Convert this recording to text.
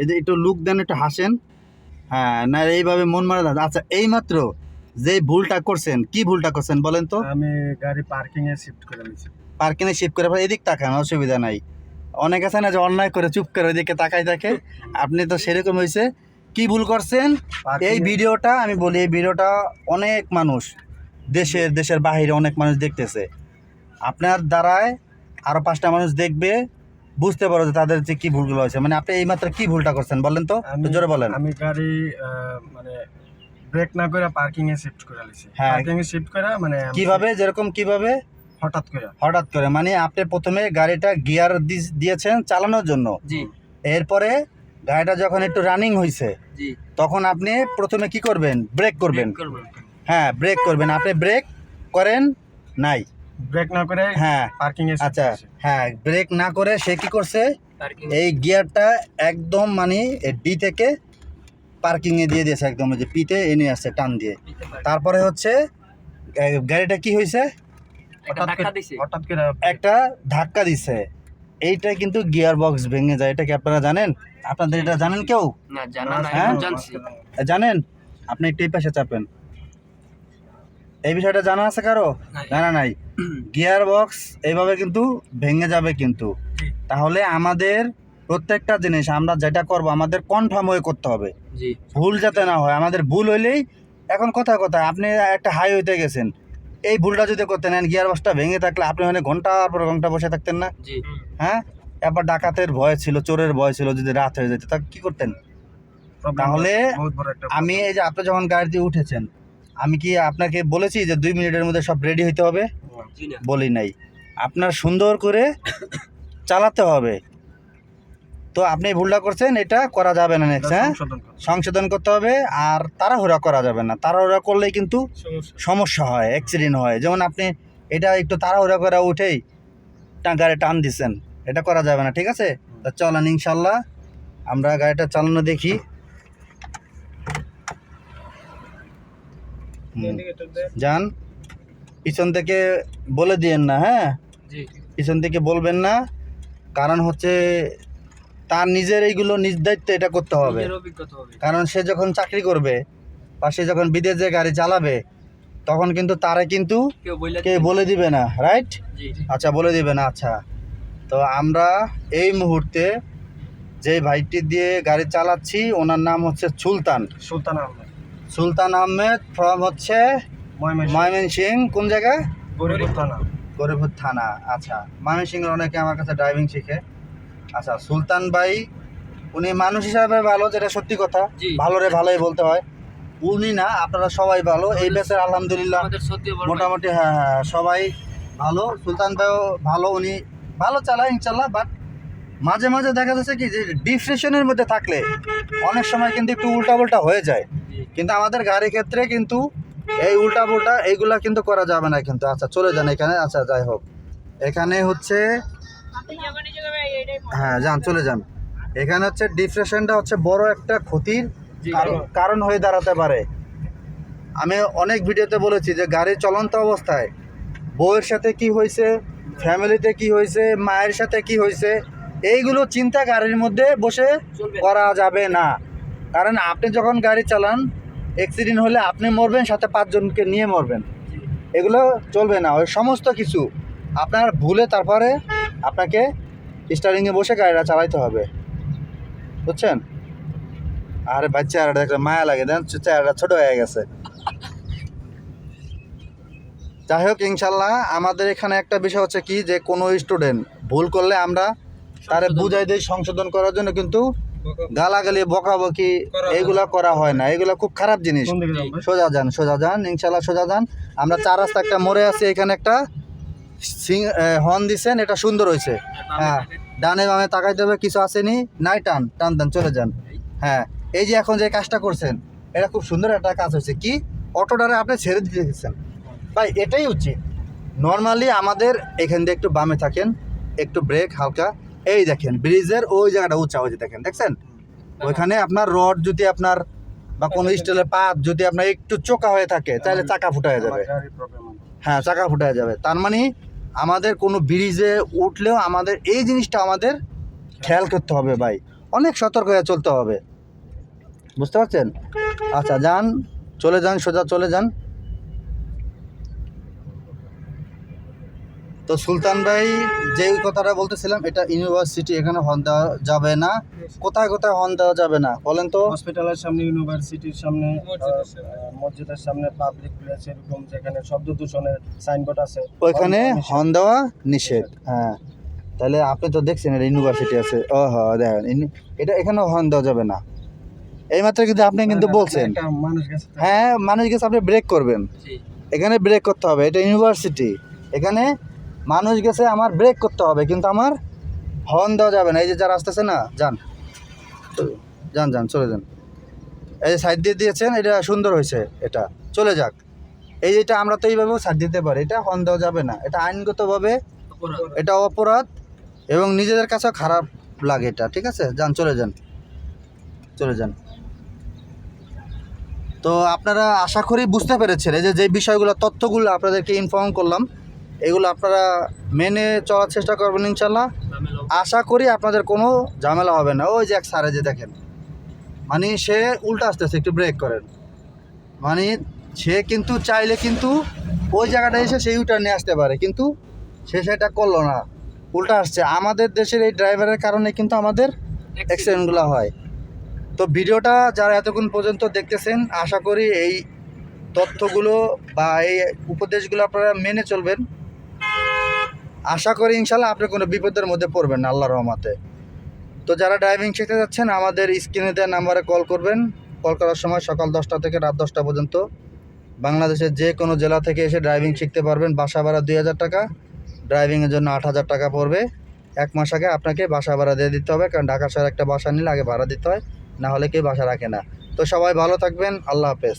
এই যে একটু লুক দেন একটু হাসেন। হ্যাঁ না এইভাবে মন মারা যান আচ্ছা এইমাত্র যে ভুলটা করছেন কি ভুলটা করছেন বলেন তো? আমি গাড়ি পার্কিং এ শিফট করে নিয়েছি পার্কিংয়ে শিফট করে এদিক তাকান অসুবিধা নাই। অনেক আছে না যে অন্যায় করে চুপ করে ওইদিকে তাকাই থাকে। আপনি তো সেরকম হয়েছে কি ভুল করছেন? এই ভিডিওটা আমি বলি এই ভিডিওটা অনেক মানুষ দেশের দেশের বাইরে অনেক মানুষ দেখতেছে। আপনার দ্বারায় আরও পাঁচটা মানুষ দেখবে বুঝতে পারো যে তাদের যে কি ভুলগুলো হয়েছে। মানে আপনি এইমাত্র কি ভুলটা করছেন বলেন তো? একটু জোরে বলেন। আমি গাড়ি মানে ব্রেক না করে পার্কিং এ শিফট করে হ্যাঁ। পার্কিং এ শিফট করে মানে কীভাবে? যেরকম কীভাবে? হঠাৎ করে। হঠাৎ করে। মানে আপনি প্রথমে গাড়িটা গিয়ার দিয়েছেন চালানোর জন্য। জি। এরপরে গাড়িটা যখন একটু রানিং হয়েছে জি। তখন আপনি প্রথমে কি করবেন? ব্রেক করবেন। করবেন। হ্যাঁ ব্রেক করবেন। আপনি ব্রেক করেন নাই। ব্রেক না করে হ্যাঁ। পার্কিং এ আচ্ছা হ্যাঁ ব্রেক না করে সে কি করছে? এই গিয়ারটা একদম মানে ডি থেকে পার্কিং এ দিয়ে দিয়েছে একদম ওই যে পিতে এনে আসছে টান দিয়ে। তারপরে হচ্ছে গাড়িটা কি হয়েছে একটা ধাক্কা দিছে। হঠাৎ করে একটা ধাক্কা দিছে। এইটা কিন্তু গিয়ার বক্স ভেঙে যায় এটা কি আপনারা জানেন? আপনাদের এটা জানেন কেউ? না জানা না হ্যাঁ? জানেন? আপনি একটু এই পাশে চাপেন। এই বিষয়টা জানা আছে কারও। জানা নাই। গিয়ার বক্স এইভাবে কিন্তু ভেঙে যাবে কিন্তু। তাহলে আমাদের প্রত্যেকটা জিনিস আমরা যেটা করব আমাদের কনফার্ম হয়ে করতে হবে। ভুল যাতে না হয় আমাদের ভুল হইলেই এখন কথা কথা আপনি একটা হাইওয়েতে গেছেন এই ভুলটা যদি করতে নেন গিয়ার বক্সটা ভেঙে থাকলে আপনি মানে ঘণ্টার পর ঘণ্টা বসে থাকতেন না? হ্যাঁ? এবার ডাকাতের ভয় ছিল চোরের ভয় ছিল যদি রাত হয়ে যেত তা কি করতেন? তাহলে আমি এই যে আপনি যখন গাড়ি দিয়ে উঠেছেন আমি কি আপনাকে বলেছি যে দুই মিনিটের মধ্যে সব রেডি হইতে হবে? বলি নাই। আপনার সুন্দর করে চালাতে হবে। তো আপনি ভুলটা করছেন এটা করা যাবে না নেক্সট হ্যাঁ? সংশোধন করতে হবে। আর তাড়াহুড়া করা যাবে না। তাড়াহুড়া করলেই কিন্তু সমস্যা। হয় অ্যাক্সিডেন্ট হয়। যেমন আপনি এটা একটু তাড়াহুড়া করে উঠেই গাড়ি টান দিচ্ছেন এটা করা যাবে না ঠিক আছে? তা চলেন ইনশাল্লাহ আমরা গাড়িটা চালানো দেখি। যান। পিছন থেকে বলে দিয়েন না হ্যাঁ? পিছন থেকে বলবেন না কারণ হচ্ছে তার নিজের এইগুলো নিজ দায়িত্ব এটা করতে হবে। কারণ সে যখন চাকরি করবে বা সে যখন বিদেশে গাড়ি চালাবে তখন কিন্তু তারা কিন্তু কেউ কে বলে দিবে না রাইট আচ্ছা বলে দিবে না আচ্ছা। তো আমরা এই মুহূর্তে যে ভাইটি দিয়ে গাড়ি চালাচ্ছি ওনার নাম হচ্ছে সুলতান। সুলতান আহমেদ। সুলতান আহমেদ ফ্রম হচ্ছে ময়মনসিং কোন জায়গায় গরিবপুর থানা। গরিবপুর থানা আচ্ছা। ময়মনসিংহের অনেকে আমার কাছে ড্রাইভিং শিখে। আচ্ছা সুলতান ভাই উনি মানুষ হিসাবে ভালো যেটা সত্যি কথা। ভালো রে ভালোই বলতে হয়। উনি না আপনারা সবাই ভালো। এই বেসের আলহামদুলিল্লাহ। মোটামুটি হ্যাঁ হ্যাঁ সবাই ভালো। সুলতান ভাইও ভালো উনি ভালো চালায় ইনশাল্লাহ। বাট মাঝে মাঝে দেখা যাচ্ছে কি যে ডিপ্রেশনের মধ্যে থাকলে অনেক সময় কিন্তু একটু উল্টা উল্টা হয়ে যায়। কিন্তু আমাদের গাড়ির ক্ষেত্রে কিন্তু এই উল্টা পুল্টা এইগুলা কিন্তু করা যাবে না কিন্তু। আচ্ছা চলে যান এখানে। আচ্ছা যাই হোক। এখানে হচ্ছে হ্যাঁ যান চলে যান। এখানে হচ্ছে ডিপ্রেশনটা হচ্ছে বড় একটা ক্ষতির কারণ- হয়ে দাঁড়াতে পারে। আমি অনেক ভিডিওতে বলেছি যে গাড়ি চলন্ত অবস্থায় বউয়ের সাথে কি হয়েছে ফ্যামিলিতে কি হয়েছে মায়ের সাথে কি হয়েছে এইগুলো চিন্তা গাড়ির মধ্যে বসে করা যাবে না। কারণ আপনি যখন গাড়ি চালান অ্যাক্সিডেন্ট হলে আপনি মরবেন সাথে পাঁচজনকে নিয়ে মরবেন। এগুলো চলবে না ওই সমস্ত কিছু। আপনার ভুলে তারপরে আপনাকে স্টারিংয়ে বসে গাড়িটা চালাইতে হবে। বুঝছেন? আরে ভাই চেহারাটা দেখলে মায়া লাগে দেন চেহারাটা ছোট হয়ে গেছে। যাই হোক ইনশাল্লাহ আমাদের এখানে একটা বিষয় হচ্ছে কি যে কোনো স্টুডেন্ট ভুল করলে আমরা তারে বুঝাই দিই সংশোধন করার জন্য কিন্তু গালাগালি বকাবকি এগুলা করা হয় না। এগুলা খুব খারাপ জিনিস। সোজা যান সোজা যান ইনশাল্লাহ সোজা যান। আমরা চার রাস্তা একটা মোড়ে আছি এখানে একটা সিং হর্ন দিছেন এটা সুন্দর হয়েছে হ্যাঁ ডানে বামে তাকাইতে হবে কিছু আসেনি। নাই টান টান টান চলে যান। হ্যাঁ এই যে এখন যে কাজটা করছেন এটা খুব সুন্দর একটা কাজ হয়েছে কি? অটোটারে আপনি ছেড়ে দিতে গেছেন ভাই এটাই উচিত। নর্মালি আমাদের এখান দিয়ে একটু বামে থাকেন একটু ব্রেক হালকা। এই দেখেন ব্রিজের ওই জায়গাটা উঁচা হয়েছে দেখেন দেখছেন? ওইখানে আপনার রড যদি আপনার বা কোনো স্টিলের পাত যদি আপনার একটু চোকা হয়ে থাকে তাহলে চাকা ফুটা হয়ে যাবে। হ্যাঁ চাকা ফুটা হয়ে যাবে। তার মানে আমাদের কোনো ব্রিজে উঠলেও আমাদের এই জিনিসটা আমাদের খেয়াল করতে হবে ভাই। অনেক সতর্ক হয়ে চলতে হবে। বুঝতে পারছেন? আচ্ছা যান চলে যান সোজা চলে যান। তো সুলতান ভাই যে কথাটা বলতেছিলাম এটা ইউনিভার্সিটি এখানে হর্ন দেওয়া যাবে না। কোথায় কোথায় হর্ন দেওয়া যাবে না? বলেন তো। হসপিটালের সামনে ইউনিভার্সিটির সামনে মসজিদের সামনে পাবলিক প্লেস এরকম যেখানে শব্দ দূষণের সাইনবোর্ড আছে ওইখানে হর্ন দেওয়া নিষেধ। হ্যাঁ। তাহলে আপনি তো দেখছেন এটা ইউনিভার্সিটি আছে। ও হ্যাঁ দেখেন এটা এখানে হর্ন দেওয়া যাবে না। এইমাত্র কিন্তু আপনি কিন্তু বলছেন। হ্যাঁ মানুষ গেছে আপনি ব্রেক করবেন। এখানে ব্রেক করতে হবে এটা ইউনিভার্সিটি। এখানে মানুষ গেছে আমার ব্রেক করতে হবে কিন্তু আমার হর্ন দেওয়া যাবে না। এই যে যারা আসতেছে না যান। যান যান চলে যান। এই যে সাইড দিয়ে দিয়েছেন এটা সুন্দর হয়েছে এটা। চলে যাক। এই এটা আমরা তো এইভাবেও সাইড দিতে পারি এটা হর্ন দেওয়া যাবে না। এটা আইনগতভাবে এটা অপরাধ এবং নিজেদের কাছেও খারাপ লাগে এটা ঠিক আছে? যান চলে যান। চলে যান। তো আপনারা আশা করি বুঝতে পেরেছেন। এই যে যে বিষয়গুলো তথ্যগুলো আপনাদেরকে ইনফর্ম করলাম এগুলো আপনারা মেনে চলার চেষ্টা করবেন ইনশাল্লাহ। আশা করি আপনাদের কোনো ঝামেলা হবে না। ওই যে এক সারে যে দেখেন মানে সে উল্টা আসতেছে একটু ব্রেক করেন। মানে সে কিন্তু চাইলে কিন্তু ওই জায়গাটা এসে সেই উল্টা নিয়ে আসতে পারে কিন্তু সে সেটা করল না। উল্টা আসছে। আমাদের দেশের এই ড্রাইভারের কারণে কিন্তু আমাদের অ্যাক্সিডেন্টগুলো হয়। তো ভিডিওটা যারা এতক্ষণ পর্যন্ত দেখতেছেন আশা করি এই তথ্যগুলো বা এই উপদেশগুলো আপনারা মেনে চলবেন। আশা করি ইনশাল্লাহ আপনি কোনো বিপদের মধ্যে পড়বেন না, আল্লাহর রহমাতে। তো যারা ড্রাইভিং শিখতে যাচ্ছেন, আমাদের স্ক্রিনে দেওয়া নাম্বারে কল করবেন। কল করার সময় সকাল দশটা থেকে রাত দশটা পর্যন্ত বাংলাদেশের যে কোনো জেলা থেকে এসে ড্রাইভিং শিখতে পারবেন। বাসা ভাড়া দুই হাজার টাকা ড্রাইভিংয়ের জন্য আট হাজার টাকা পড়বে। এক মাস আগে আপনাকে বাসা ভাড়া দিয়ে দিতে হবে, কারণ ঢাকা শহরে একটা বাসা নিলে আগে ভাড়া দিতে হয়, না হলে কেউ বাসা রাখে না। তো সবাই ভালো থাকবেন, আল্লাহ হাফেজ।